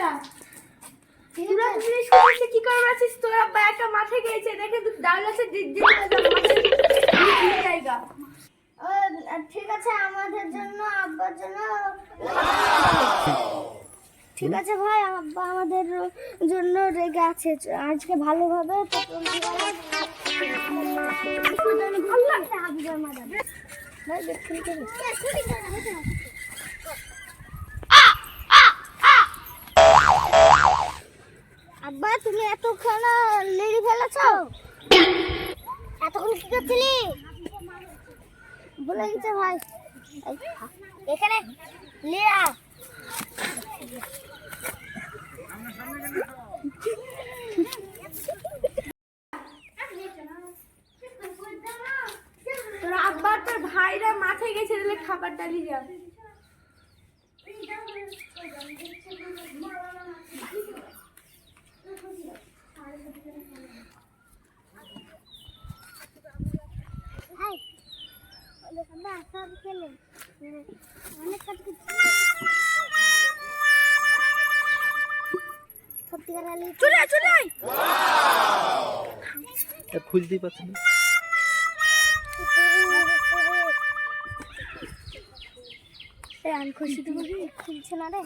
তোরা শুনেছে কি করে আছিস তোর আব্বা একা মাঠে গিয়েছে দেখে তুই ডাউলাসে দিদি জায়গা। ঠিক আছে আমাদের জন্য আব্বার জন্য। ঠিক আছে ভাই আব্বা আমাদের জন্য রেগে আছে। আজকে ভালোভাবে ভালো লাগছে মাদার ভাই দেখুন আব্বা তুমি এতক্ষণ লেড়ি ফেলেছ? এতক্ষণ কি করছিলি? বলে গেছে ভাই এখানে লিয়া তোর আব্বা তোর ভাইরা মাঠে গেছে খাবার ডালি যা। চলে চলে আয়। খুঁজতেই পাচ্ছি না? আমি খুশি তুমি খুলছে না রে।